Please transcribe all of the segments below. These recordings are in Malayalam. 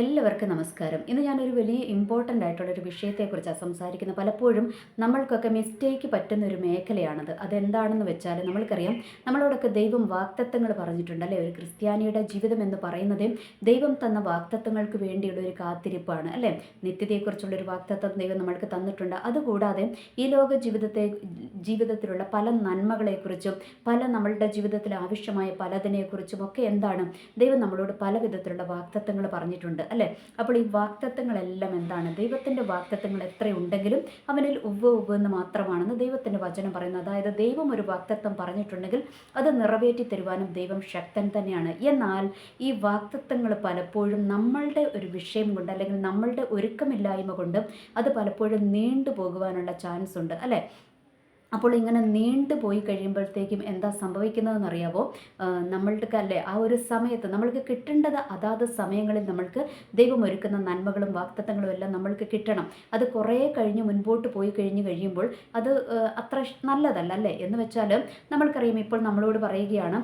എല്ലാവർക്കും നമസ്കാരം. ഇന്ന് ഞാനൊരു വലിയ ഇമ്പോർട്ടന്റ് ആയിട്ടുള്ള ഒരു വിഷയത്തെക്കുറിച്ചാണ് സംസാരിക്കുന്നത് പലപ്പോഴും നമ്മൾക്കൊക്കെ മിസ്റ്റേക്ക് പറ്റുന്ന ഒരു മേഖലയാണത്. അതെന്താണെന്ന് വെച്ചാൽ നമ്മൾക്കറിയാം നമ്മളോടൊക്കെ ദൈവം വാക്തത്വങ്ങൾ പറഞ്ഞിട്ടുണ്ട് അല്ലേ? ഒരു ക്രിസ്ത്യാനിയുടെ ജീവിതം എന്ന് പറയുന്നത് ദൈവം തന്ന വാക്തത്വങ്ങൾക്ക് വേണ്ടിയുള്ള ഒരു കാത്തിരിപ്പാണ് അല്ലേ? നിത്യതയെക്കുറിച്ചുള്ള ഒരു വാക്തത്വം ദൈവം നമ്മൾക്ക് തന്നിട്ടുണ്ട്. അതുകൂടാതെ ഈ ലോക ജീവിതത്തെ ജീവിതത്തിലുള്ള പല നന്മകളെക്കുറിച്ചും പല നമ്മളുടെ ജീവിതത്തിൽ ആവശ്യമായ പലതിനെക്കുറിച്ചും ഒക്കെ എന്താണ് ദൈവം നമ്മളോട് പല വിധത്തിലുള്ള വാക്തത്വങ്ങൾ പറഞ്ഞിട്ടുണ്ട്. അല്ലേ? അപ്പോൾ ഈ വാക്തത്വങ്ങളെല്ലാം എന്താണ്? ദൈവത്തിന്റെ വാക്തത്വങ്ങൾ എത്രയുണ്ടെങ്കിലും അവനിൽ ഉവ്വ് ഉവ്വ് എന്ന് മാത്രമാണെന്ന് ദൈവത്തിന്റെ വചനം പറയുന്നത് അതായത് ദൈവം ഒരു വാക്തത്വം പറഞ്ഞിട്ടുണ്ടെങ്കിൽ അത് നിറവേറ്റി തരുവാനും ദൈവം ശക്തൻ തന്നെയാണ്. എന്നാൽ ഈ വാക്തത്വങ്ങൾ പലപ്പോഴും നമ്മളുടെ ഒരു വിഷയം കൊണ്ട് അല്ലെങ്കിൽ നമ്മളുടെ ഒരുക്കമില്ലായ്മ കൊണ്ട് അത് പലപ്പോഴും നീണ്ടു പോകുവാനുള്ള ചാൻസ് ഉണ്ട് അല്ലേ? അപ്പോൾ ഇങ്ങനെ നീണ്ടു പോയി കഴിയുമ്പോഴത്തേക്കും എന്താ സംഭവിക്കുന്നതെന്ന് അറിയാവോ നമ്മൾക്ക് അല്ലേ ആ ഒരു സമയത്ത് നമ്മൾക്ക് കിട്ടേണ്ടത് അതാത് സമയങ്ങളിൽ നമ്മൾക്ക് ദൈവം ഒരുക്കുന്ന നന്മകളും വാക്തത്വങ്ങളും എല്ലാം നമ്മൾക്ക് കിട്ടണം. അത് കുറേ കഴിഞ്ഞ് മുൻപോട്ട് പോയി കഴിഞ്ഞ് കഴിയുമ്പോൾ അത് അത്ര നല്ലതല്ല അല്ലേ? എന്ന് വെച്ചാൽ നമ്മൾക്കറിയാം ഇപ്പോൾ നമ്മളോട് പറയുകയാണ്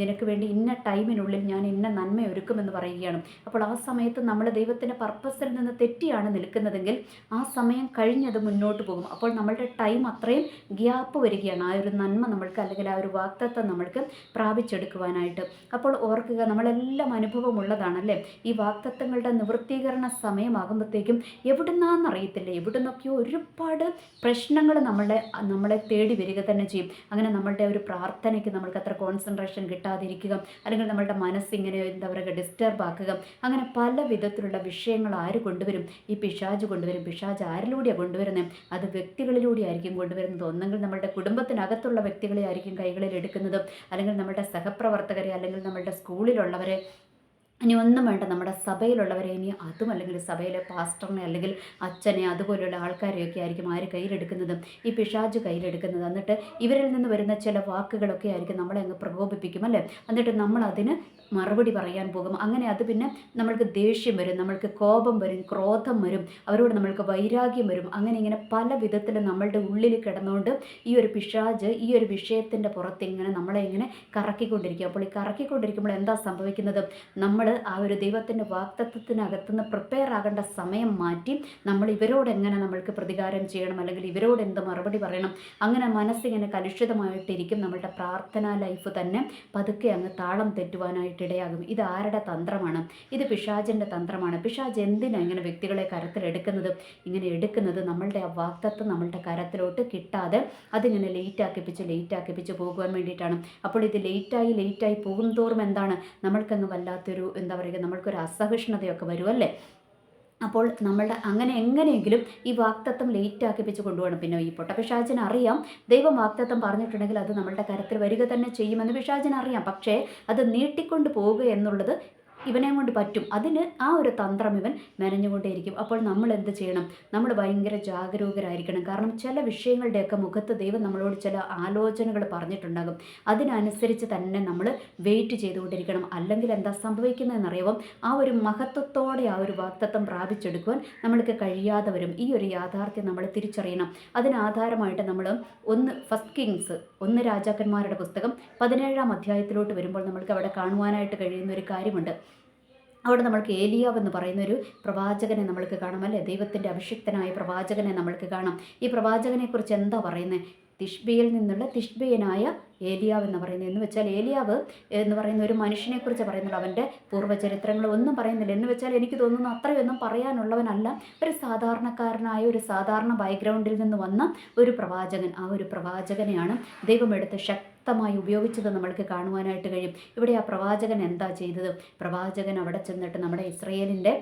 നിനക്ക് വേണ്ടി ഇന്ന ടൈമിനുള്ളിൽ ഞാൻ ഇന്ന നന്മ ഒരുക്കുമെന്ന് പറയുകയാണ്. അപ്പോൾ ആ സമയത്ത് നമ്മൾ ദൈവത്തിന്റെ പർപ്പസിൽ നിന്ന് തെറ്റിയാണ് നിൽക്കുന്നതെങ്കിൽ ആ സമയം കഴിഞ്ഞത് മുന്നോട്ട് പോകും. അപ്പോൾ നമ്മളുടെ ടൈം അത്രയും ഗ്യാപ്പ് വരികയാണ്. ആ ഒരു നന്മ നമ്മൾക്ക് അല്ലെങ്കിൽ ആ ഒരു വാക്തത്വം നമ്മൾക്ക് പ്രാപിച്ചെടുക്കുവാനായിട്ട്. അപ്പോൾ ഓർക്കുക നമ്മളെല്ലാം അനുഭവമുള്ളതാണല്ലേ? ഈ വാക്തത്വങ്ങളുടെ നിവൃത്തീകരണ സമയമാകുമ്പോഴത്തേക്കും എവിടുന്നാന്നറിയത്തില്ല. എവിടുന്നൊക്കെയോ ഒരുപാട് പ്രശ്നങ്ങൾ നമ്മളെ നമ്മളെ തേടി വരിക തന്നെ ചെയ്യും. അങ്ങനെ നമ്മളുടെ ഒരു പ്രാർത്ഥനയ്ക്ക് നമ്മൾക്ക് അത്ര കോൺസെൻട്രേഷൻ കിട്ടാതിരിക്കുക അല്ലെങ്കിൽ നമ്മളുടെ മനസ്സിങ്ങനെ എന്താ പറയുക ഡിസ്റ്റർബ് ആക്കുക. അങ്ങനെ പല വിധത്തിലുള്ള വിഷയങ്ങൾ ആര് കൊണ്ടുവരും? ഈ പിശാജ് കൊണ്ടുവരും. പിശാജ് ആരിലൂടെയാണ് കൊണ്ടുവരുന്നത് അത് വ്യക്തികളിലൂടെ ആയിരിക്കും കൊണ്ടുവരുന്നത്. ഒന്നെങ്കിൽ നമ്മളുടെ കുടുംബത്തിനകത്തുള്ള വ്യക്തികളെ ആയിരിക്കും കൈകളിൽ എടുക്കുന്നതും അല്ലെങ്കിൽ നമ്മളുടെ സഹപ്രവർത്തകരെ അല്ലെങ്കിൽ നമ്മളുടെ സ്കൂളിലുള്ളവരെ. ഇനി ഒന്നും വേണ്ട നമ്മുടെ സഭയിലുള്ളവരെ ഇനി അതും അല്ലെങ്കിൽ സഭയിലെ പാസ്റ്ററിനെ അല്ലെങ്കിൽ അച്ഛനെ അതുപോലെയുള്ള ആൾക്കാരെയൊക്കെ ആയിരിക്കും ആര് കയ്യിലെടുക്കുന്നത് ഈ പിഷാജ് കയ്യിലെടുക്കുന്നത്. എന്നിട്ട് ഇവരിൽ നിന്ന് വരുന്ന ചില വാക്കുകളൊക്കെ ആയിരിക്കും നമ്മളെ അങ്ങ് പ്രകോപിപ്പിക്കും അല്ലേ? എന്നിട്ട് നമ്മൾ അതിന് മറുപടി പറയാൻ പോകും. അങ്ങനെ അത് പിന്നെ നമ്മൾക്ക് ദേഷ്യം വരും നമ്മൾക്ക് കോപം വരും ക്രോധം വരും അവരോട് നമ്മൾക്ക് വൈരാഗ്യം വരും. അങ്ങനെ ഇങ്ങനെ പല വിധത്തിൽ നമ്മളുടെ ഉള്ളിൽ കിടന്നുകൊണ്ട് ഈ ഒരു പിശാജ് ഈ ഒരു വിഷയത്തിന്റെ പുറത്ത് ഇങ്ങനെ നമ്മളെ ഇങ്ങനെ കറക്കിക്കൊണ്ടിരിക്കും. അപ്പോൾ ഈ കറക്കിക്കൊണ്ടിരിക്കുമ്പോൾ എന്താ സംഭവിക്കുന്നത്? നമ്മൾ ആ ഒരു ദൈവത്തിന്റെ വാക്തത്വത്തിനകത്തുനിന്ന് പ്രിപ്പയർ ആകേണ്ട സമയം മാറ്റി നമ്മൾ ഇവരോട് എങ്ങനെ നമ്മൾക്ക് പ്രതികാരം ചെയ്യണം? അല്ലെങ്കിൽ ഇവരോട് എന്ത് മറുപടി പറയണം? അങ്ങനെ മനസ്സിങ്ങനെ കലുഷിതമായിട്ടിരിക്കും നമ്മളുടെ പ്രാർത്ഥനാ ലൈഫ് തന്നെ. പതുക്കെ അങ്ങ് താളം തെറ്റുവാനായിട്ട് ഇടയാകും. ഇത് ആരുടെ തന്ത്രമാണ്? ഇത് പിശാചിന്റെ തന്ത്രമാണ്. പിശാജ് എന്തിനാണ് ഇങ്ങനെ വ്യക്തികളെ കരത്തിലെടുക്കുന്നത്? ഇങ്ങനെ എടുക്കുന്നത് നമ്മളുടെ ആ വാക്തത്വം നമ്മളുടെ കരത്തിലോട്ട് കിട്ടാതെ അതിങ്ങനെ ലേറ്റ് ആക്കിപ്പിച്ച് ലേറ്റ് ആക്കിപ്പിച്ച് പോകുവാൻ വേണ്ടിയിട്ടാണ്. അപ്പോൾ ഇത് ലേറ്റായി ലേറ്റായി പോകും എന്താണ്? നമ്മൾക്കങ്ങ് വല്ലാത്തൊരു എന്താ പറയുക നമ്മൾക്കൊരു അസഹിഷ്ണുതയൊക്കെ വരുമല്ലേ അപ്പോൾ നമ്മളുടെ അങ്ങനെ എങ്ങനെയെങ്കിലും ഈ വാക്തത്വം ലേറ്റ് ആക്കിപ്പിച്ച് കൊണ്ടുപോകണം. പിന്നെ ഈ പൊട്ടപിശാചിന് അറിയാം. ദൈവം വാക്തത്വം പറഞ്ഞിട്ടുണ്ടെങ്കിൽ അത് നമ്മളുടെ കരത്തിൽ വരിക തന്നെ ചെയ്യുമെന്ന് പിശാചിന് അറിയാം. പക്ഷേ അത് നീട്ടിക്കൊണ്ട് പോവുക എന്നുള്ളത് ഇവനെ കൊണ്ട് പറ്റും. അതിന് ആ ഒരു തന്ത്രം ഇവൻ മെനഞ്ഞുകൊണ്ടേയിരിക്കും. അപ്പോൾ നമ്മൾ എന്ത് ചെയ്യണം? നമ്മൾ ഭയങ്കര ജാഗരൂകരായിരിക്കണം. കാരണം ചില വിഷയങ്ങളുടെയൊക്കെ മുഖത്ത് ദൈവം നമ്മളോട് ചില ആലോചനകൾ പറഞ്ഞിട്ടുണ്ടാകും. അതിനനുസരിച്ച് തന്നെ നമ്മൾ വെയിറ്റ് ചെയ്തുകൊണ്ടിരിക്കണം. അല്ലെങ്കിൽ എന്താ സംഭവിക്കുന്നതെന്നറിയാമോ ആ ഒരു മഹത്വത്തോടെ ആ ഒരു വാക്തത്വം പ്രാപിച്ചെടുക്കുവാൻ നമ്മൾക്ക് കഴിയാതെ വരും. ഈ ഒരു യാഥാർത്ഥ്യം നമ്മൾ തിരിച്ചറിയണം. അതിനാധാരമായിട്ട് നമ്മൾ ഒന്ന് ഫസ്റ്റ് കിങ്സ് ഒന്ന് രാജാക്കന്മാരുടെ പുസ്തകം പതിനേഴാം അധ്യായത്തിലോട്ട് വരുമ്പോൾ നമ്മൾക്ക് അവിടെ കാണുവാനായിട്ട് കഴിയുന്ന ഒരു കാര്യമുണ്ട്. അവിടെ നമ്മൾക്ക് ഏലിയാവ് എന്ന് പറയുന്ന ഒരു പ്രവാചകനെ നമ്മൾക്ക് കാണാം അല്ലേ? ദൈവത്തിന്റെ അഭിഷിക്തനായ പ്രവാചകനെ നമ്മൾക്ക് കാണാം. ഈ പ്രവാചകനെക്കുറിച്ച് എന്താ പറയുന്നത്? തിഷ്ബിയിൽ നിന്നുള്ള തിഷ്ബിയനായ ഏലിയാവ് എന്ന് പറയുന്നത്. എന്ന് വെച്ചാൽ ഏലിയാവ് എന്ന് പറയുന്ന ഒരു മനുഷ്യനെക്കുറിച്ച് പറയുന്നുള്ളൂ അവന്റെ പൂർവചരിത്രങ്ങൾ ഒന്നും പറയുന്നില്ല. എന്ന് വെച്ചാൽ എനിക്ക് തോന്നുന്നു അത്രയൊന്നും പറയാനുള്ളവനല്ല. ഒരു സാധാരണക്കാരനായ ഒരു സാധാരണ ബാക്ക്ഗ്രൗണ്ടിൽ നിന്ന് വന്ന ഒരു പ്രവാചകൻ. ആ ഒരു പ്രവാചകനെയാണ് ദൈവം എടുത്ത് ശക്തമായി ഉപയോഗിച്ചത് നമ്മൾക്ക് കാണുവാനായിട്ട് കഴിയും. ഇവിടെ ആ പ്രവാചകൻ എന്താ ചെയ്തത്? പ്രവാചകൻ അവിടെ ചെന്നിട്ട് നമ്മുടെ ഇസ്രയേലിന്റെ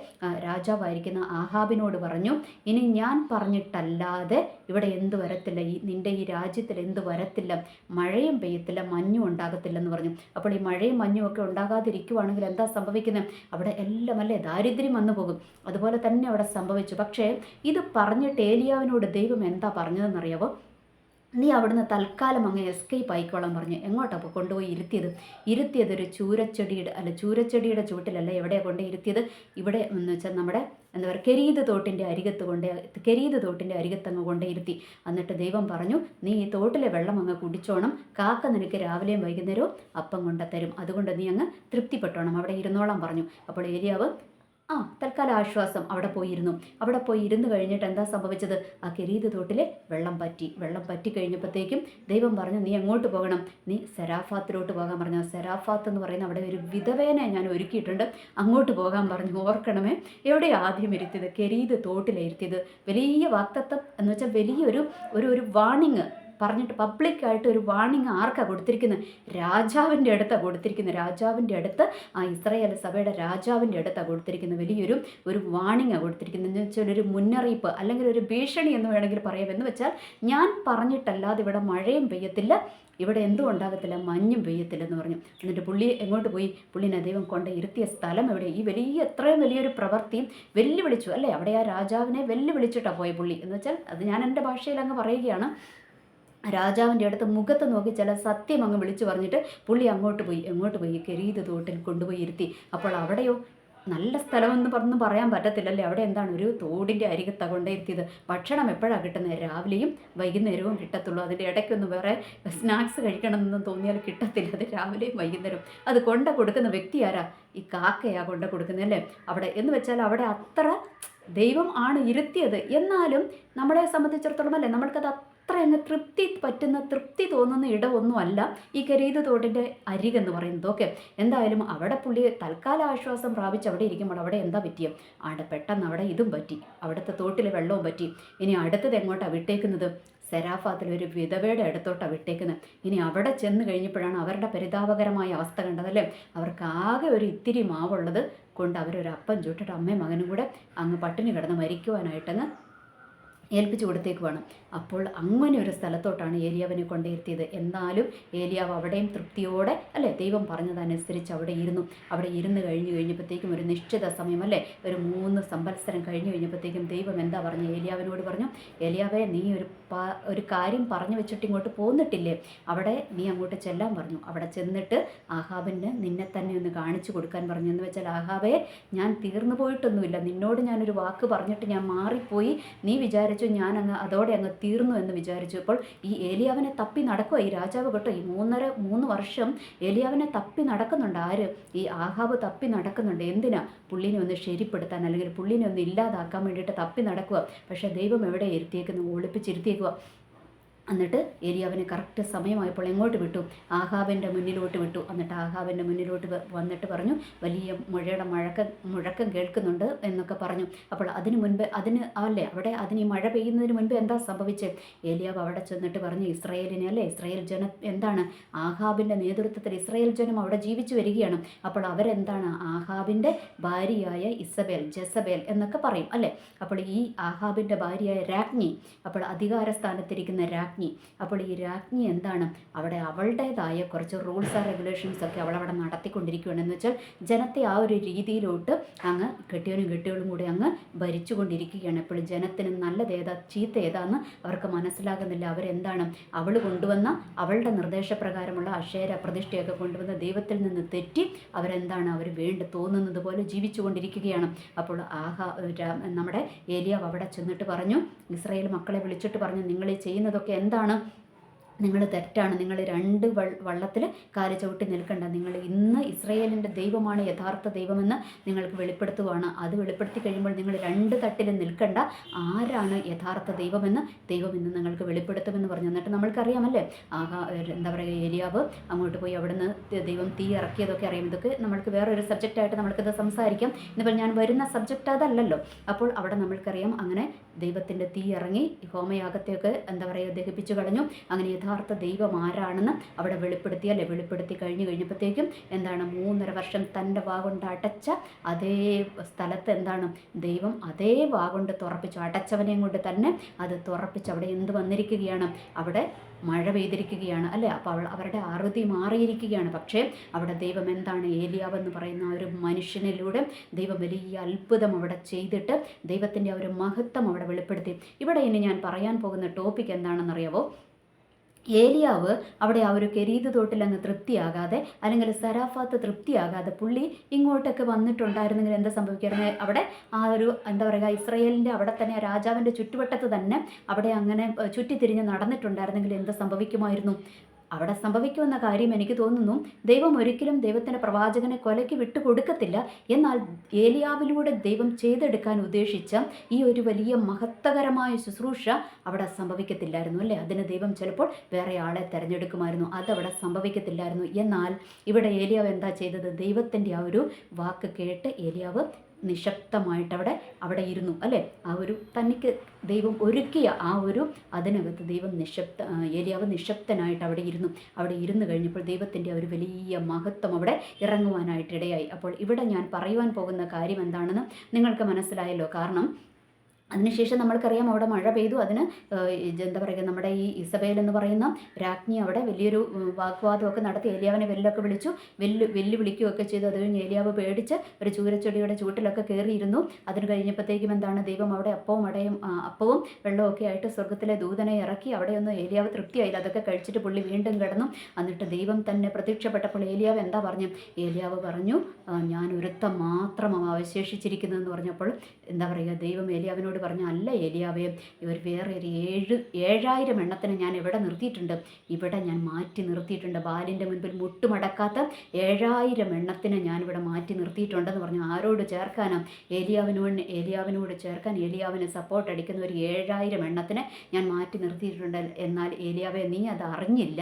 രാജാവായിരിക്കുന്ന ആഹാബിനോട് പറഞ്ഞു ഇനി ഞാൻ പറഞ്ഞിട്ടല്ലാതെ ഇവിടെ എന്ത് വരത്തില്ല? ഈ നിന്റെ ഈ രാജ്യത്തിൽ എന്ത് വരത്തില്ല? മഴയും പെയ്യത്തില്ല മഞ്ഞും ഉണ്ടാകത്തില്ലെന്ന് പറഞ്ഞു. അപ്പോൾ ഈ മഴയും മഞ്ഞും ഒക്കെ ഉണ്ടാകാതിരിക്കുവാണെങ്കിൽ എന്താ സംഭവിക്കുന്നത് അവിടെ എല്ലാം അല്ലേ ദാരിദ്ര്യം വന്നു പോകും. അതുപോലെ തന്നെ അവിടെ സംഭവിച്ചു. പക്ഷേ ഇത് പറഞ്ഞിട്ട് ഏലിയാവിനോട് ദൈവം എന്താ പറഞ്ഞതെന്നറിയാവോ? നീ അവിടുന്ന് തൽക്കാലം അങ്ങ് എസ്കേപ്പ് ആയിക്കോളാൻ പറഞ്ഞു. എങ്ങോട്ടാണ് അപ്പോൾ കൊണ്ടുപോയി ഇരുത്തിയത്. ഇരുത്തിയത് ഒരു ചൂരച്ചെടിയുടെ അല്ല ചൂരച്ചെടിയുടെ ചുവട്ടിലല്ല എവിടെയാണ് കൊണ്ടേ ഇരുത്തിയത്? ഇവിടെ എന്ന് വെച്ചാൽ നമ്മുടെ എന്താ പറയുക കെരീത് തോട്ടിന്റെ അരികത്ത് കൊണ്ട് കെരീത് തോട്ടിന്റെ അരികത്തങ്ങ് കൊണ്ടേ ഇരുത്തി. എന്നിട്ട് ദൈവം പറഞ്ഞു നീ ഈ തോട്ടിലെ വെള്ളം അങ്ങ് കുടിച്ചോണം. കാക്ക നിനക്ക് രാവിലെയും വൈകുന്നേരവും അപ്പം കൊണ്ടത്തരും തരും അതുകൊണ്ട് നീ അങ്ങ് തൃപ്തിപ്പെട്ടോണം. അവിടെ ഇരുന്നോളം പറഞ്ഞു. അപ്പോൾ ഏരിയാവ് ആ തൽക്കാല ആശ്വാസം അവിടെ പോയിരുന്നു. അവിടെ പോയി ഇരുന്ന് കഴിഞ്ഞിട്ട് എന്താ സംഭവിച്ചത്? ആ കെരീത് തോട്ടിലെ വെള്ളം പറ്റി. വെള്ളം പറ്റി കഴിഞ്ഞപ്പോഴത്തേക്കും ദൈവം പറഞ്ഞു നീ എങ്ങോട്ട് പോകണം? നീ സെരാഫാത്തിലോട്ട് പോകാൻ പറഞ്ഞു. സെരാഫാത്ത് എന്ന് പറയുന്ന അവിടെ ഒരു വിധവേനെ ഞാൻ ഒരുക്കിയിട്ടുണ്ട്. അങ്ങോട്ട് പോകാൻ പറഞ്ഞു. ഓർക്കണമേ എവിടെ ആദ്യം ഇരുത്തിയത്? കെരീത് തോട്ടിലിരുത്തിയത് വലിയ വാക്തത്വം എന്ന് വെച്ചാൽ വലിയൊരു ഒരു ഒരു വാണിങ് പറഞ്ഞിട്ട് പബ്ലിക്കായിട്ട് ഒരു വാണിംഗ് ആർക്കാണ് കൊടുത്തിരിക്കുന്നത് രാജാവിന്റെ അടുത്താണ് കൊടുത്തിരിക്കുന്നത് രാജാവിന്റെ അടുത്ത് ആ ഇസ്രായേൽ സഭയുടെ രാജാവിന്റെ അടുത്താണ് കൊടുത്തിരിക്കുന്നത് വലിയൊരു ഒരു വാണിംഗാണ് കൊടുത്തിരിക്കുന്നത് എന്ന് വെച്ചാൽ ഒരു മുന്നറിയിപ്പ് അല്ലെങ്കിൽ ഒരു ഭീഷണി എന്ന് വേണമെങ്കിൽ പറയാം. എന്ന് വെച്ചാൽ ഞാൻ പറഞ്ഞിട്ടല്ലാതെ ഇവിടെ മഴയും പെയ്യത്തില്ല. ഇവിടെ എന്തും ഉണ്ടാകത്തില്ല. മഞ്ഞും പെയ്യത്തില്ലെന്ന് പറഞ്ഞു. എന്നിട്ട് പുള്ളി എങ്ങോട്ട് പോയി? പുള്ളിനെ ദൈവം കൊണ്ട് ഇരുത്തിയ സ്ഥലം എവിടെ? ഈ വലിയ എത്രയും വലിയൊരു പ്രവൃത്തിയും വെല്ലുവിളിച്ചു. അല്ലേ? അവിടെ ആ രാജാവിനെ വെല്ലുവിളിച്ചിട്ടാണ് പോയ പുള്ളി. എന്ന് വെച്ചാൽ അത് ഞാൻ എന്റെ ഭാഷയിൽ അങ്ങ് പറയുകയാണ്. രാജാവിന്റെ അടുത്ത് മുഖത്ത് നോക്കി ചില സത്യം അങ്ങ് വിളിച്ചു പറഞ്ഞിട്ട് പുള്ളി അങ്ങോട്ട് പോയി എങ്ങോട്ട് പോയി? കെരീത് തോട്ടിൽ കൊണ്ടുപോയി ഇരുത്തി. അപ്പോൾ അവിടെയോ? നല്ല സ്ഥലമെന്ന് പറഞ്ഞു പറയാൻ പറ്റത്തില്ലല്ലേ? അവിടെ എന്താണ് ഒരു തോടിന്റെ അരികത്താണ് കൊണ്ടിരുത്തിയത് ഭക്ഷണം എപ്പോഴാണ് കിട്ടുന്നത് രാവിലെയും വൈകുന്നേരവും കിട്ടത്തുള്ളൂ. അതിന്റെ ഇടയ്ക്കൊന്നും വേറെ സ്നാക്സ് കഴിക്കണമെന്ന് തോന്നിയാൽ കിട്ടത്തില്ല. അത് രാവിലെയും വൈകുന്നേരവും. അത് കൊണ്ട കൊടുക്കുന്ന വ്യക്തി ആരാ? ഈ കാക്കയാ കൊണ്ട കൊടുക്കുന്നത് അല്ലേ? അവിടെ എന്ന് വെച്ചാൽ അവിടെ അത്ര ദൈവം ആണ് ഇരുത്തിയത്. എന്നാലും നമ്മളെ സംബന്ധിച്ചിടത്തോളം അല്ലേ? നമ്മൾക്കത് അത്ര അങ്ങ് തൃപ്തി പറ്റുന്ന തൃപ്തി തോന്നുന്ന ഇടമൊന്നുമല്ല ഈ കരീത് തോടിന്റെ അരികെന്ന് പറയുന്നത്. ഓക്കെ. എന്തായാലും അവിടെ പുള്ളി തൽക്കാല ആശ്വാസം പ്രാപിച്ച് അവിടെ ഇരിക്കുമ്പോൾ അവിടെ എന്താ പറ്റിയ അവിടെ പെട്ടെന്ന് അവിടെ ഇതും പറ്റി. അവിടുത്തെ തോട്ടിലെ വെള്ളവും പറ്റി. ഇനി അടുത്തത് എങ്ങോട്ടാണ് വിട്ടേക്കുന്നത്? സെരാഫാത്തിൽ ഒരു വിധവയുടെ അടുത്തോട്ടാണ് വിട്ടേക്കുന്നത്. ഇനി അവിടെ ചെന്ന് കഴിഞ്ഞപ്പോഴാണ് അവരുടെ പരിതാപകരമായ അവസ്ഥ കണ്ടതല്ലേ അവർക്ക് ആകെ ഒരു ഇത്തിരി മാവുള്ളത് കൊണ്ട് അവരൊരു അപ്പം ചുട്ടിട്ട് അമ്മയും മകനും കൂടെ അങ്ങ് പട്ടിണി കിടന്ന് മരിക്കുവാനായിട്ടങ്ങ് ഏൽപ്പിച്ചു കൊടുത്തേക്കുവാണ്. അപ്പോൾ അങ്ങനെ ഒരു സ്ഥലത്തോട്ടാണ് ഏലിയാവിനെ കൊണ്ടിരുത്തിയത് എന്നാലും ഏലിയാവ് അവിടെയും തൃപ്തിയോടെ അല്ലേ ദൈവം പറഞ്ഞതനുസരിച്ച് അവിടെ ഇരുന്നു. അവിടെ ഇരുന്ന് കഴിഞ്ഞു കഴിഞ്ഞപ്പോഴത്തേക്കും ഒരു നിശ്ചിത സമയം അല്ലേ ഒരു മൂന്ന് സംവത്സരം കഴിഞ്ഞു കഴിഞ്ഞപ്പോഴത്തേക്കും ദൈവം എന്താ പറഞ്ഞു ഏലിയാവിനോട് പറഞ്ഞു ഏലിയാവെ നീ ഒരു ഒരു കാര്യം പറഞ്ഞു വെച്ചിട്ട് ഇങ്ങോട്ട് പോന്നിട്ടില്ലേ? അവിടെ നീ അങ്ങോട്ട് ചെല്ലാൻ പറഞ്ഞു. അവിടെ ചെന്നിട്ട് ആഹാബിന് നിന്നെ തന്നെ ഒന്ന് കാണിച്ചു കൊടുക്കാൻ പറഞ്ഞു. എന്ന് വെച്ചാൽ ആഹാബെ ഞാൻ തീർന്നു പോയിട്ടൊന്നുമില്ല. നിന്നോട് ഞാനൊരു വാക്ക് പറഞ്ഞിട്ട് ഞാൻ മാറിപ്പോയി. നീ വിചാരിച്ചു ഞാൻ അങ്ങ് അതോടെ അങ്ങ് തീർന്നു എന്ന് വിചാരിച്ചപ്പോൾ ഈ ഏലിയാവിനെ തപ്പി നടക്കുക ഈ രാജാവ് കേട്ടോ ഈ മൂന്നര മൂന്ന് വർഷം ഏലിയാവിനെ തപ്പി നടക്കുന്നുണ്ട്. ആര്? ഈ ആഹാവ് തപ്പി നടക്കുന്നുണ്ട്. എന്തിനാ? പുള്ളിനെ ഒന്ന് ശരിപ്പെടുത്താൻ അല്ലെങ്കിൽ പുള്ളിനെ ഒന്ന് ഇല്ലാതാക്കാൻ വേണ്ടിയിട്ട് തപ്പി നടക്കുക പക്ഷേ ദൈവം എവിടെ ഇരുത്തിയേക്കുന്നു? ഒളിപ്പിച്ചിരുത്തിയേക്കുക എന്നിട്ട് ഏലിയാവിനെ കറക്റ്റ് സമയമായപ്പോൾ എങ്ങോട്ട് വിട്ടു? ആഹാബിന്റെ മുന്നിലോട്ട് വിട്ടു. എന്നിട്ട് ആഹാബിന്റെ മുന്നിലോട്ട് വന്നിട്ട് പറഞ്ഞു വലിയ മുഴയുടെ മഴക്കം മുഴക്കം കേൾക്കുന്നുണ്ട് എന്നൊക്കെ പറഞ്ഞു. അപ്പോൾ അതിന് മുൻപ് അതിന് അല്ലേ അവിടെ അതിന് ഈ മഴ പെയ്യുന്നതിന് മുൻപ് എന്താ സംഭവിച്ചത് ഏലിയാവ് അവിടെ ചെന്നിട്ട് പറഞ്ഞു ഇസ്രയേലിനെ അല്ലേ ഇസ്രയേൽ ജനം എന്താണ്? ആഹാബിന്റെ നേതൃത്വത്തിൽ ഇസ്രയേൽ ജനം അവിടെ ജീവിച്ചു വരികയാണ്. അപ്പോൾ അവരെന്താണ്? ആഹാബിന്റെ ഭാര്യയായ ഇസബേൽ ജസബേൽ എന്നൊക്കെ പറയും അല്ലേ? അപ്പോൾ ഈ ആഹാബിന്റെ ഭാര്യയായ രാജ്ഞി അപ്പോൾ അധികാര സ്ഥാനത്തിരിക്കുന്ന രാജ്ഞി രാജ്ഞി. അപ്പോൾ ഈ രാജ്ഞി എന്താണ്? അവിടെ അവളുടേതായ കുറച്ച് റൂൾസ് ആൻഡ് റെഗുലേഷൻസ് ഒക്കെ അവൾ അവിടെ നടത്തിക്കൊണ്ടിരിക്കുകയാണെന്ന് വെച്ചാൽ ജനത്തെ ആ ഒരു രീതിയിലോട്ട് അങ്ങ് കെട്ടിയവനും കെട്ടിയവളും കൂടി അങ്ങ് ഭരിച്ചുകൊണ്ടിരിക്കുകയാണ്. അപ്പോൾ ജനത്തിന് നല്ലത് ഏതാ? ചീത്ത ഏതാന്ന് അവർക്ക് മനസ്സിലാകുന്നില്ല. അവരെന്താണ്? അവൾ കൊണ്ടുവന്ന അവളുടെ നിർദ്ദേശപ്രകാരമുള്ള അക്ഷേര പ്രതിഷ്ഠയൊക്കെ കൊണ്ടുവന്ന ദൈവത്തിൽ നിന്ന് തെറ്റി അവരെന്താണ്? അവർ വേണ്ട തോന്നുന്നത് പോലെ ജീവിച്ചു കൊണ്ടിരിക്കുകയാണ് അപ്പോൾ ആഹാ നമ്മുടെ ഏലിയാവ് അവിടെ ചെന്നിട്ട് പറഞ്ഞു ഇസ്രായേൽ മക്കളെ വിളിച്ചിട്ട് പറഞ്ഞു നിങ്ങൾ ഈ ചെയ്യുന്നതൊക്കെ എന്താണ് നിങ്ങൾ തെറ്റാണ്. നിങ്ങൾ രണ്ട് വള്ളത്തിൽ കാൽ ചവിട്ടി നിൽക്കണ്ട. നിങ്ങൾ ഇന്ന് ഇസ്രയേലിന്റെ ദൈവമാണ് യഥാർത്ഥ ദൈവമെന്ന് നിങ്ങൾക്ക് വെളിപ്പെടുത്തുവാണ്. അത് വെളിപ്പെടുത്തി കഴിയുമ്പോൾ നിങ്ങൾ രണ്ട് തട്ടിൽ നിൽക്കണ്ട. ആരാണ് യഥാർത്ഥ ദൈവമെന്ന് ദൈവം ഇന്ന് നിങ്ങൾക്ക് വെളിപ്പെടുത്തുമെന്ന് പറഞ്ഞു. എന്നിട്ട് നമ്മൾക്കറിയാമല്ലേ? ആകാ എന്താ പറയുക ഏരിയാവ് അങ്ങോട്ട് പോയി അവിടുന്ന് ദൈവം തീ ഇറക്കിയതൊക്കെ അറിയാം. ഇതൊക്കെ നമ്മൾക്ക് വേറൊരു സബ്ജക്റ്റായിട്ട് നമ്മൾക്കിത് സംസാരിക്കാം. എന്നിപ്പോൾ ഞാൻ വരുന്ന സബ്ജക്റ്റ് അതല്ലല്ലോ. അപ്പോൾ അവിടെ നമ്മൾക്കറിയാം അങ്ങനെ ദൈവത്തിന്റെ തീ ഇറങ്ങി ഹോമയാഗത്തെയൊക്കെ എന്താ പറയുക ദഹിപ്പിച്ചു കളഞ്ഞു. അങ്ങനെ യഥാർത്ഥ ദൈവം ആരാണെന്ന് അവിടെ വെളിപ്പെടുത്തി അല്ലെ വെളിപ്പെടുത്തി കഴിഞ്ഞു കഴിഞ്ഞപ്പോഴത്തേക്കും എന്താണ് മൂന്നര വർഷം തന്റെ വാഗൊണ്ട് അടച്ച അതേ സ്ഥലത്ത് എന്താണ് ദൈവം അതേ വാഗൊണ്ട് തുറപ്പിച്ചു. അടച്ചവനെയും കൊണ്ട് തന്നെ അത് തുറപ്പിച്ച്. അവിടെ എന്ത് വന്നിരിക്കുകയാണ്? അവിടെ മഴ പെയ്തിരിക്കുകയാണ് അല്ലേ? അപ്പോൾ അവൾ അവരുടെ അറുതി മാറിയിരിക്കുകയാണ്. പക്ഷേ അവിടെ ദൈവം എന്താണ് ഏലിയാവെന്ന് പറയുന്ന ഒരു മനുഷ്യനിലൂടെ ദൈവം വലിയ അത്ഭുതം അവിടെ ചെയ്തിട്ട് ദൈവത്തിന്റെ ആ ഒരു മഹത്വം അവിടെ വെളിപ്പെടുത്തി. ഇവിടെ ഇനി ഞാൻ പറയാൻ പോകുന്ന ടോപ്പിക് എന്താണെന്നറിയാവോ? ഏലിയാവ് അവിടെ ആ ഒരു കെരീത് തോട്ടിൽ അങ്ങ് തൃപ്തിയാകാതെ അല്ലെങ്കിൽ സരാഫാത്ത് തൃപ്തിയാകാതെ പുള്ളി ഇങ്ങോട്ടൊക്കെ വന്നിട്ടുണ്ടായിരുന്നെങ്കിൽ എന്താ സംഭവിക്കുന്നത് അവിടെ ആ ഒരു എന്താ പറയുക ഇസ്രയേലിന്റെ അവിടെ തന്നെ രാജാവിന്റെ ചുറ്റുവട്ടത്ത് തന്നെ അവിടെ അങ്ങനെ ചുറ്റിത്തിരിഞ്ഞ് നടന്നിട്ടുണ്ടായിരുന്നെങ്കിൽ എന്ത് സംഭവിക്കുമായിരുന്നു? അവിടെ സംഭവിക്കുമെന്ന കാര്യം എനിക്ക് തോന്നുന്നു. ദൈവം ഒരിക്കലും ദൈവത്തിന്റെ പ്രവാചകനെ കൊലയ്ക്ക് വിട്ടുകൊടുക്കത്തില്ല എന്നാൽ ഏലിയാവിലൂടെ ദൈവം ചെയ്തെടുക്കാൻ ഉദ്ദേശിച്ച ഈ ഒരു വലിയ മഹത്തകരമായ ശുശ്രൂഷ അവിടെ സംഭവിക്കത്തില്ലായിരുന്നു അല്ലേ? അതിന് ദൈവം ചിലപ്പോൾ വേറെ ആളെ തിരഞ്ഞെടുക്കുമായിരുന്നു. അതവിടെ സംഭവിക്കത്തില്ലായിരുന്നു. എന്നാൽ ഇവിടെ ഏലിയാവ് എന്താ ചെയ്തത്? ദൈവത്തിന്റെ ആ ഒരു വാക്ക് കേട്ട് ഏലിയാവ് നിശബ്ദമായിട്ട് അവിടെ അവിടെ ഇരുന്നു അല്ലേ? ആ ഒരു തനിക്ക് ദൈവം ഒരുക്കിയ ആ ഒരു അതിനകത്ത് ദൈവം നിശബ്ദ ഏലിയാവ് നിശബ്ദനായിട്ട് അവിടെ ഇരുന്നു. അവിടെ ഇരുന്ന് കഴിഞ്ഞപ്പോൾ ദൈവത്തിന്റെ ഒരു വലിയ മഹത്വം അവിടെ ഇറങ്ങുവാനായിട്ട് ഇടയായി. അപ്പോൾ ഇവിടെ ഞാൻ പറയുവാൻ പോകുന്ന കാര്യം എന്താണെന്ന് നിങ്ങൾക്ക് മനസ്സിലായല്ലോ. കാരണം അതിനുശേഷം നമ്മൾക്കറിയാം അവിടെ മഴ പെയ്തു. അതിന് എന്താ പറയുക നമ്മുടെ ഈ ഇസബേൽ എന്ന് പറയുന്ന രാജ്ഞി അവിടെ വലിയൊരു വാഗ്വാദമൊക്കെ നടത്തി ഏലിയാവിനെ വെല്ലൊക്കെ വിളിച്ചു. വെല്ലു വെല്ലു വിളിക്കുകയൊക്കെ ചെയ്തു. അത് കഴിഞ്ഞ് ഏലിയാവ് പേടിച്ച് ഒരു ചൂരച്ചെടിയുടെ ചൂട്ടിലൊക്കെ കയറിയിരുന്നു. അതിന് കഴിഞ്ഞപ്പോഴത്തേക്കും എന്താണ് ദൈവം അവിടെ അപ്പവും അടയും അപ്പവും വെള്ളമൊക്കെ ആയിട്ട് സ്വർഗത്തിലെ ദൂതനെ ഇറക്കി അവിടെയൊന്നും ഏലിയാവ് തൃപ്തിയായില്ല. അതൊക്കെ കഴിച്ചിട്ട് പുള്ളി വീണ്ടും കിടന്നു. എന്നിട്ട് ദൈവം തന്നെ പ്രത്യക്ഷപ്പെട്ടപ്പോൾ ഏലിയാവ് എന്താ പറഞ്ഞു? ഏലിയാവ് പറഞ്ഞു ഞാൻ ഒരുത്തം മാത്രമാണ് അവശേഷിച്ചിരിക്കുന്നതെന്ന് പറഞ്ഞപ്പോൾ എന്താ പറയുക ദൈവം ഏലിയാവിനോട് എന്നോട് പറഞ്ഞു അല്ല ഏലിയാവേ ഇവർ വേറെ ഒരു ഏഴ് ഏഴായിരം എണ്ണത്തിന് ഞാൻ എവിടെ നിർത്തിയിട്ടുണ്ട്. ഇവിടെ ഞാൻ മാറ്റി നിർത്തിയിട്ടുണ്ട്. ബാലിന്റെ മുൻപിൽ മുട്ടുമടക്കാത്ത ഏഴായിരം എണ്ണത്തിന് ഞാനിവിടെ മാറ്റി നിർത്തിയിട്ടുണ്ടെന്ന് പറഞ്ഞു. ആരോട് ചേർക്കാനാ? ഏലിയാവിനോട് ഏലിയാവിനോട് ചേർക്കാൻ ഏലിയാവിനെ സപ്പോർട്ട് അടിക്കുന്ന ഒരു ഏഴായിരം എണ്ണത്തിന് ഞാൻ മാറ്റി നിർത്തിയിട്ടുണ്ട്. എന്നാൽ ഏലിയാവെ നീ അത് അറിഞ്ഞില്ല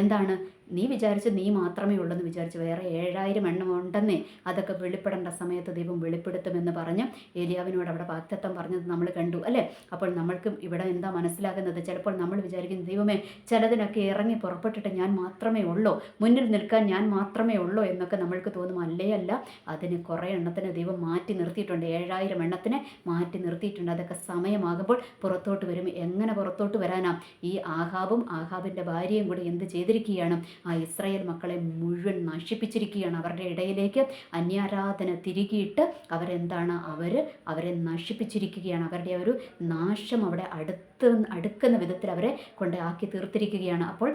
എന്താണ്? നീ വിചാരിച്ച് നീ മാത്രമേ ഉള്ളെന്ന് വിചാരിച്ച് വേറെ ഏഴായിരം എണ്ണം ഉണ്ടെന്നേ. അതൊക്കെ വെളിപ്പെടേണ്ട സമയത്ത് ദൈവം വെളിപ്പെടുത്തുമെന്ന് പറഞ്ഞ് ഏലിയാവിനോട് അവിടെ വാക്തത്വം പറഞ്ഞത് നമ്മൾ കണ്ടു അല്ലേ? അപ്പോൾ നമ്മൾക്കും ഇവിടെ എന്താ മനസ്സിലാകുന്നത്? ചിലപ്പോൾ നമ്മൾ വിചാരിക്കുന്ന ദൈവമേ ചിലതിനൊക്കെ ഇറങ്ങി പുറപ്പെട്ടിട്ട് ഞാൻ മാത്രമേ ഉള്ളൂ മുന്നിൽ നിൽക്കാൻ ഞാൻ മാത്രമേ ഉള്ളൂ എന്നൊക്കെ നമ്മൾക്ക് തോന്നും. അല്ലേ അല്ല അതിന് കുറേ എണ്ണത്തിന് ദൈവം മാറ്റി നിർത്തിയിട്ടുണ്ട്. ഏഴായിരം എണ്ണത്തിന് മാറ്റി നിർത്തിയിട്ടുണ്ട്. അതൊക്കെ സമയമാകുമ്പോൾ പുറത്തോട്ട് വരും. എങ്ങനെ പുറത്തോട്ട് വരാനാ? ഈ ആഹാബും ആഹാബിന്റെ ഭാര്യയും കൂടി എന്ത് ചെയ്തിരിക്കുകയാണ്? ആ ഇസ്രായേൽ മക്കളെ മുഴുവൻ നശിപ്പിച്ചിരിക്കുകയാണ്. അവരുടെ ഇടയിലേക്ക് അന്യാരാധന തിരികിയിട്ട് അവരെന്താണ്? അവർ അവരെ നശിപ്പിച്ചിരിക്കുകയാണ്. അവരുടെ ഒരു നാശം അവിടെ അടുത്ത് അടുക്കുന്ന വിധത്തിൽ അവരെ കൊണ്ട് ആക്കി തീർത്തിരിക്കുകയാണ്. അപ്പോൾ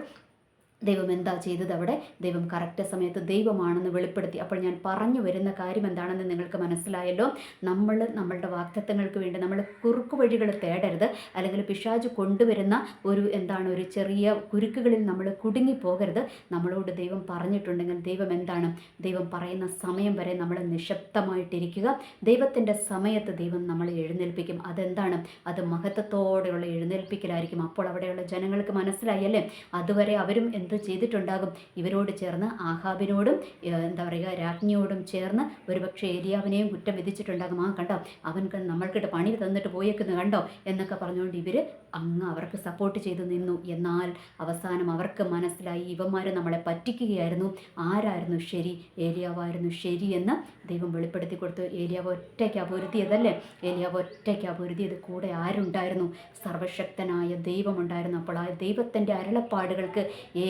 ദൈവം എന്താ ചെയ്തത് അവിടെ? ദൈവം കറക്റ്റ് സമയത്ത് ദൈവമാണെന്ന് വെളിപ്പെടുത്തി. അപ്പോൾ ഞാൻ പറഞ്ഞു വരുന്ന കാര്യം എന്താണെന്ന് നിങ്ങൾക്ക് മനസ്സിലായല്ലോ. നമ്മൾ നമ്മളുടെ വാക്തത്വങ്ങൾക്ക് വേണ്ടി നമ്മൾ കുറുക്കു വഴികൾ തേടരുത്. അല്ലെങ്കിൽ പിശാജ് കൊണ്ടുവരുന്ന ഒരു എന്താണ് ഒരു ചെറിയ കുരുക്കുകളിൽ നമ്മൾ കുടുങ്ങിപ്പോകരുത്. നമ്മളോട് ദൈവം പറഞ്ഞിട്ടുണ്ടെങ്കിൽ ദൈവം എന്താണ്? ദൈവം പറയുന്ന സമയം വരെ നമ്മൾ നിശബ്ദമായിട്ടിരിക്കുക. ദൈവത്തിന്റെ സമയത്ത് ദൈവം നമ്മളെ എഴുന്നേൽപ്പിക്കും. അതെന്താണ്? അത് മഹത്വത്തോടെയുള്ള എഴുന്നേൽപ്പിക്കലായിരിക്കും. അപ്പോൾ അവിടെയുള്ള ജനങ്ങൾക്ക് മനസ്സിലായല്ലേ അതുവരെ അവരും എന്ത് ചെയ്തിട്ടുണ്ടാകും. ഇവരോട് ചേർന്ന് ആഹാബിനോടും എന്താ പറയുക രാജ്ഞിയോടും ചേർന്ന് ഒരുപക്ഷെ ഏലിയാവിനെയും കുറ്റം വിധിച്ചിട്ടുണ്ടാകും. ആ കണ്ടോ? അവൻ നമ്മൾക്കിട്ട് പണി തന്നിട്ട് പോയേക്കുന്നു കണ്ടോ? എന്നൊക്കെ പറഞ്ഞുകൊണ്ട് ഇവർ അങ്ങ് അവർക്ക് സപ്പോർട്ട് ചെയ്തു നിന്നു. എന്നാൽ അവസാനം അവർക്ക് മനസ്സിലായി ഇവന്മാർ നമ്മളെ പറ്റിക്കുകയായിരുന്നു. ആരായിരുന്നു ശരി? ഏലിയാവായിരുന്നു ശരിയെന്ന് ദൈവം വെളിപ്പെടുത്തി കൊടുത്തു. ഏലിയാവ് ഒറ്റയ്ക്ക് അപൊരുതിയതല്ലേ ഏലിയാവ് ഒറ്റയ്ക്ക് അപൊരുതിയത് കൂടെ ആരുണ്ടായിരുന്നു? സർവശക്തനായ ദൈവമുണ്ടായിരുന്നു. അപ്പോൾ ആ ദൈവത്തിന്റെ അരുളപ്പാടുകൾക്ക്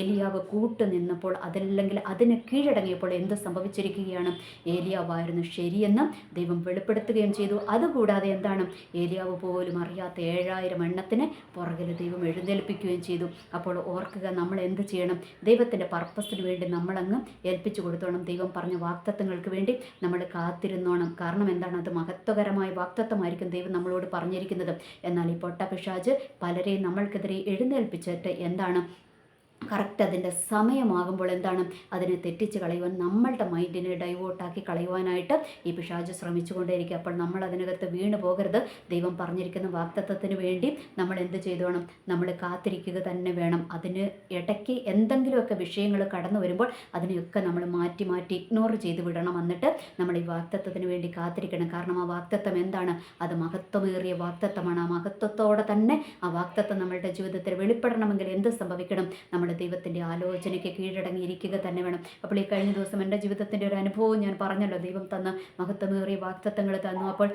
ഏലിയാവ് കൂട്ടു നിന്നപ്പോൾ അതല്ലെങ്കിൽ അതിന് കീഴടങ്ങിയപ്പോൾ എന്ത് സംഭവിച്ചിരിക്കുകയാണ്? ഏലിയാവായിരുന്നു ശരിയെന്ന് ദൈവം വെളിപ്പെടുത്തുകയും ചെയ്തു. അതുകൂടാതെ എന്താണ്? ഏലിയാവ് പോലും അറിയാത്ത ഏഴായിരം എണ്ണത്തിന് പുറകിൽ ദൈവം എഴുന്നേൽപ്പിക്കുകയും ചെയ്തു. അപ്പോൾ ഓർക്കുക നമ്മൾ എന്ത് ചെയ്യണം? ദൈവത്തിന്റെ പർപ്പസിന് വേണ്ടി നമ്മളങ്ങ് ഏൽപ്പിച്ചു കൊടുത്തോണം. ദൈവം പറഞ്ഞ വാക്തത്വങ്ങൾക്ക് വേണ്ടി നമ്മൾ കാത്തിരുന്നോണം. കാരണം എന്താണ്? അത് മഹത്വകരമായ വാക്തത്വമായിരിക്കും ദൈവം നമ്മളോട് പറഞ്ഞിരിക്കുന്നത്. എന്നാൽ ഈ പൊട്ടപിശാജ് പലരെയും നമ്മൾക്കെതിരെ എഴുന്നേൽപ്പിച്ചിട്ട് എന്താണ്? കറക്റ്റ് അതിന്റെ സമയമാകുമ്പോൾ എന്താണ് അതിനെ തെറ്റിച്ച് കളയുവാൻ നമ്മളുടെ മൈൻഡിനെ ഡൈവേർട്ടാക്കി കളയുവാനായിട്ട് ഈ പിശാജ് ശ്രമിച്ചുകൊണ്ടേയിരിക്കും. അപ്പോൾ നമ്മൾ അതിനകത്ത് വീണ് പോകരുത്. ദൈവം പറഞ്ഞിരിക്കുന്ന വാക്തത്വത്തിന് വേണ്ടി നമ്മൾ എന്ത് ചെയ്തോണം നമ്മൾ കാത്തിരിക്കുക തന്നെ വേണം. അതിന് ഇടയ്ക്ക് എന്തെങ്കിലുമൊക്കെ വിഷയങ്ങൾ കടന്നു വരുമ്പോൾ അതിനെയൊക്കെ നമ്മൾ മാറ്റി മാറ്റി ഇഗ്നോർ ചെയ്ത് വിടണം. എന്നിട്ട് നമ്മൾ ഈ വാക്തത്വത്തിന് വേണ്ടി കാത്തിരിക്കണം. കാരണം ആ വാക്തത്വം എന്താണ്? അത് മഹത്വമേറിയ വാക്തത്വമാണ് ആ മഹത്വത്തോടെ തന്നെ ആ വാക്തത്വം നമ്മളുടെ ജീവിതത്തിൽ വെളിപ്പെടണമെങ്കിൽ എന്ത് സംഭവിക്കണം? നമ്മൾ നമ്മുടെ ദൈവത്തിന്റെ ആലോചനയ്ക്ക് കീഴടങ്ങിയിരിക്കുക തന്നെ വേണം. അപ്പോൾ ഈ കഴിഞ്ഞ ദിവസം എന്റെ ജീവിതത്തിന്റെ ഒരു അനുഭവം ഞാൻ പറഞ്ഞല്ലോ ദൈവം തന്ന മഹത്വമേറിയ വാക്തത്വങ്ങൾ തന്നു. അപ്പോൾ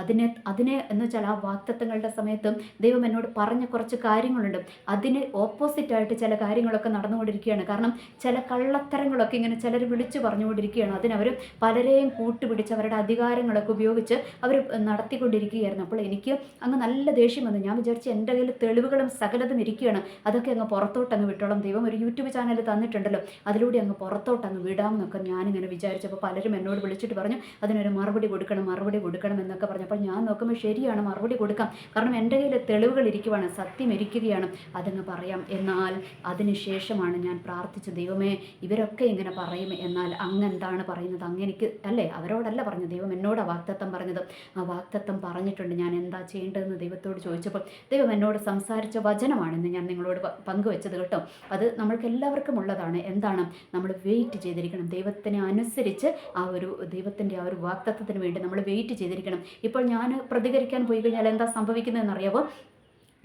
അതിനെ അതിനെ എന്ന് വെച്ചാൽ ആ വാക്തത്വങ്ങളുടെ സമയത്തും ദൈവം എന്നോട് പറഞ്ഞ കുറച്ച് കാര്യങ്ങളുണ്ട്. അതിന് ഓപ്പോസിറ്റായിട്ട് ചില കാര്യങ്ങളൊക്കെ നടന്നുകൊണ്ടിരിക്കുകയാണ്. കാരണം ചില കള്ളത്തരങ്ങളൊക്കെ ഇങ്ങനെ ചിലർ വിളിച്ചു പറഞ്ഞുകൊണ്ടിരിക്കുകയാണ്. അതിനവർ പലരെയും കൂട്ടുപിടിച്ച് അവരുടെ അധികാരങ്ങളൊക്കെ ഉപയോഗിച്ച് അവർ നടത്തിക്കൊണ്ടിരിക്കുകയായിരുന്നു. അപ്പോൾ എനിക്ക് അങ്ങ് നല്ല ദേഷ്യം വന്നു. ഞാൻ വിചാരിച്ചു എന്റെ കയ്യിൽ തെളിവുകളും സകലതും ഇരിക്കുകയാണ്. അതൊക്കെ അങ്ങ് പുറത്തോട്ട് അങ്ങ് വിട്ടോളം. സത്യത്തോളം ദൈവം ഒരു യൂട്യൂബ് ചാനൽ തന്നിട്ടുണ്ടല്ലോ. അതിലൂടെ അങ്ങ് പുറത്തോട്ട് അങ്ങ് വിടാം എന്നൊക്കെ ഞാനിങ്ങനെ വിചാരിച്ചപ്പോൾ പലരും എന്നോട് വിളിച്ചിട്ട് പറഞ്ഞു അതിനൊരു മറുപടി കൊടുക്കണം മറുപടി കൊടുക്കണം എന്നൊക്കെ പറഞ്ഞപ്പോൾ ഞാൻ നോക്കുമ്പോൾ ശരിയാണ് മറുപടി കൊടുക്കാം. കാരണം എന്റെ കയ്യിൽ തെളിവുകൾ ഇരിക്കുവാണ് സത്യം ഇരിക്കുകയാണ്. അതങ്ങ് പറയാം. എന്നാൽ അതിനുശേഷമാണ് ഞാൻ പ്രാർത്ഥിച്ചു ദൈവമേ ഇവരൊക്കെ ഇങ്ങനെ പറയും. എന്നാൽ അങ്ങെന്താണ് പറയുന്നത്? അങ്ങനിക്ക് അല്ലേ? അവരോടല്ല പറഞ്ഞു ദൈവം എന്നോട് ആ വാക്തത്വം പറഞ്ഞത്. ആ വാക്തത്വം പറഞ്ഞിട്ടുണ്ട്. ഞാൻ എന്താ ചെയ്യേണ്ടതെന്ന് ദൈവത്തോട് ചോദിച്ചപ്പോൾ ദൈവം എന്നോട് സംസാരിച്ച വചനമാണെന്ന് ഞാൻ നിങ്ങളോട് പങ്കുവെച്ചത് കേട്ടോ. അത് നമ്മൾക്ക് എല്ലാവർക്കും ഉള്ളതാണ് എന്താണ്? നമ്മൾ വെയിറ്റ് ചെയ്തിരിക്കണം. ദൈവത്തിനെ അനുസരിച്ച് ആ ഒരു ദൈവത്തിന്റെ ആ ഒരു വാക്തത്വത്തിന് വേണ്ടി നമ്മൾ വെയിറ്റ് ചെയ്തിരിക്കണം. ഇപ്പോൾ ഞാൻ പ്രതികരിക്കാൻ പോയി കഴിഞ്ഞാൽ എന്താ സംഭവിക്കുന്നതെന്ന് അറിയാമോ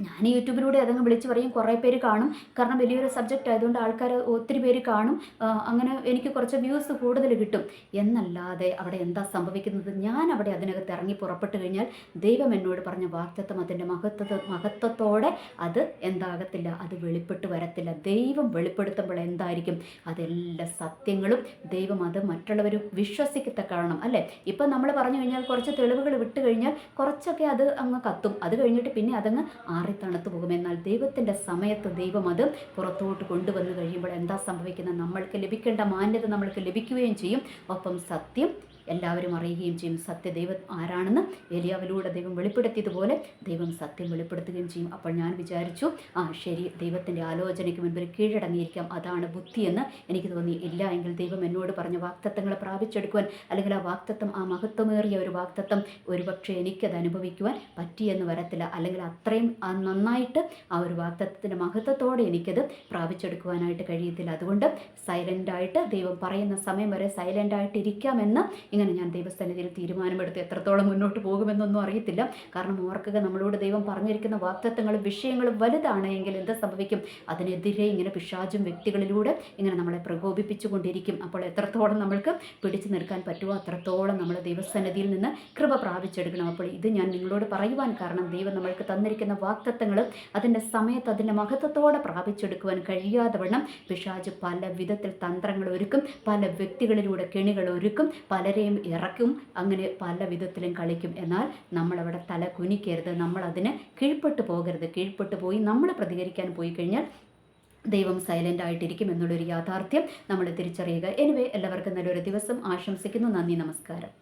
ഞാൻ യൂട്യൂബിലൂടെ അതങ്ങ് വിളിച്ച് പറയും. കുറേ പേര് കാണും. കാരണം വലിയൊരു സബ്ജക്റ്റ് ആയതുകൊണ്ട് ആൾക്കാർ ഒത്തിരി പേര് കാണും. അങ്ങനെ എനിക്ക് കുറച്ച് വ്യൂസ് കൂടുതൽ കിട്ടും. എന്നല്ലാതെ അവിടെ എന്താ സംഭവിക്കുന്നത്? ഞാൻ അവിടെ അതിനകത്ത് ഇറങ്ങി പുറപ്പെട്ട് കഴിഞ്ഞാൽ ദൈവം എന്നോട് പറഞ്ഞ വാക്തത്വം അതിന്റെ മഹത്വ മഹത്വത്തോടെ അത് എന്താകത്തില്ല. അത് വെളിപ്പെട്ട് വരത്തില്ല. ദൈവം വെളിപ്പെടുത്തുമ്പോൾ എന്തായിരിക്കും? അതെല്ലാ സത്യങ്ങളും ദൈവം അത് മറ്റുള്ളവർ വിശ്വസിക്കത്തക്കണം അല്ലേ? ഇപ്പം നമ്മൾ പറഞ്ഞു കഴിഞ്ഞാൽ കുറച്ച് തെളിവുകൾ വിട്ട് കഴിഞ്ഞാൽ കുറച്ചൊക്കെ അത് അങ്ങ് കത്തും. അത് കഴിഞ്ഞിട്ട് പിന്നെ അതങ്ങ് ആറി തണുത്തു പോകും. എന്നാൽ ദൈവത്തിന്റെ സമയത്ത് ദൈവം അത് പുറത്തോട്ട് കൊണ്ടുവന്ന് കഴിയുമ്പോൾ എന്താ സംഭവിക്കുന്നത്? നമ്മൾക്ക് ലഭിക്കേണ്ട മാന്യത നമ്മൾക്ക് ലഭിക്കുകയും ചെയ്യും. ഒപ്പം സത്യം എല്ലാവരും അറിയുകയും ചെയ്യും സത്യദൈവം ആരാണെന്ന്. ഏലിയാവിലൂടെ ദൈവം വെളിപ്പെടുത്തിയതുപോലെ ദൈവം സത്യം വെളിപ്പെടുത്തുകയും ചെയ്യും. അപ്പോൾ ഞാൻ വിചാരിച്ചു ആ ശരി ദൈവത്തിന്റെ ആലോചനയ്ക്ക് മുൻപിൽ കീഴടങ്ങിയിരിക്കാം. അതാണ് ബുദ്ധിയെന്ന് എനിക്ക് തോന്നി. ഇല്ല എങ്കിൽ ദൈവം എന്നോട് പറഞ്ഞ വാക്തത്വങ്ങളെ പ്രാപിച്ചെടുക്കുവാൻ അല്ലെങ്കിൽ ആ വാക്തത്വം ആ മഹത്വമേറിയ ഒരു വാക്തത്വം ഒരുപക്ഷെ എനിക്കത് അനുഭവിക്കുവാൻ പറ്റിയെന്ന് വരത്തില്ല. അല്ലെങ്കിൽ അത്രയും നന്നായിട്ട് ആ ഒരു വാക്തത്വത്തിന്റെ മഹത്വത്തോടെ എനിക്കത് പ്രാപിച്ചെടുക്കുവാനായിട്ട് കഴിയത്തില്ല. അതുകൊണ്ട് സൈലന്റായിട്ട് ദൈവം പറയുന്ന സമയം വരെ സൈലന്റായിട്ട് ഇരിക്കാമെന്ന് ഇങ്ങനെ ഞാൻ ദൈവസന്നിധിയിൽ തീരുമാനമെടുത്ത് എത്രത്തോളം മുന്നോട്ട് പോകുമെന്നൊന്നും അറിയത്തില്ല. കാരണം ഓർക്കുക നമ്മളോട് ദൈവം പറഞ്ഞിരിക്കുന്ന വാക്തത്വങ്ങളും വിഷയങ്ങളും വലുതാണ് എങ്കിൽ എന്ത് സംഭവിക്കും? അതിനെതിരെ ഇങ്ങനെ പിശാചും വ്യക്തികളിലൂടെ ഇങ്ങനെ നമ്മളെ പ്രകോപിപ്പിച്ചുകൊണ്ടിരിക്കും. അപ്പോൾ എത്രത്തോളം നമ്മൾക്ക് പിടിച്ചു നിൽക്കാൻ പറ്റുമോ അത്രത്തോളം നമ്മൾ ദൈവസന്നിധിയിൽ നിന്ന് കൃപ പ്രാപിച്ചെടുക്കണം. അപ്പോൾ ഇത് ഞാൻ നിങ്ങളോട് പറയുവാൻ കാരണം ദൈവം നമ്മൾക്ക് തന്നിരിക്കുന്ന വാക്തത്വങ്ങൾ അതിന്റെ സമയത്ത് അതിന്റെ മഹത്വത്തോടെ പ്രാപിച്ചെടുക്കുവാൻ കഴിയാതെ വണ്ണം പിശാജ് പല വിധത്തിൽ തന്ത്രങ്ങൾ ഒരുക്കും പല വ്യക്തികളിലൂടെ കെണികൾ ഒരുക്കും പലരെയും ഇറക്കും അങ്ങനെ പല വിധത്തിലും കളിക്കും. എന്നാൽ നമ്മളവിടെ തല കുനിക്കരുത് നമ്മൾ അതിന് കീഴ്പ്പെട്ട് പോകരുത്. കീഴ്പ്പെട്ട് പോയി നമ്മൾ പ്രതികരിക്കാൻ പോയി കഴിഞ്ഞാൽ ദൈവം സൈലന്റ് ആയിട്ടിരിക്കും എന്നുള്ളൊരു യാഥാർത്ഥ്യം നമ്മൾ തിരിച്ചറിയുക. എനിവേ എല്ലാവർക്കും നല്ലൊരു ദിവസം. ആശംസിക്കുന്നു. നന്ദി നമസ്കാരം.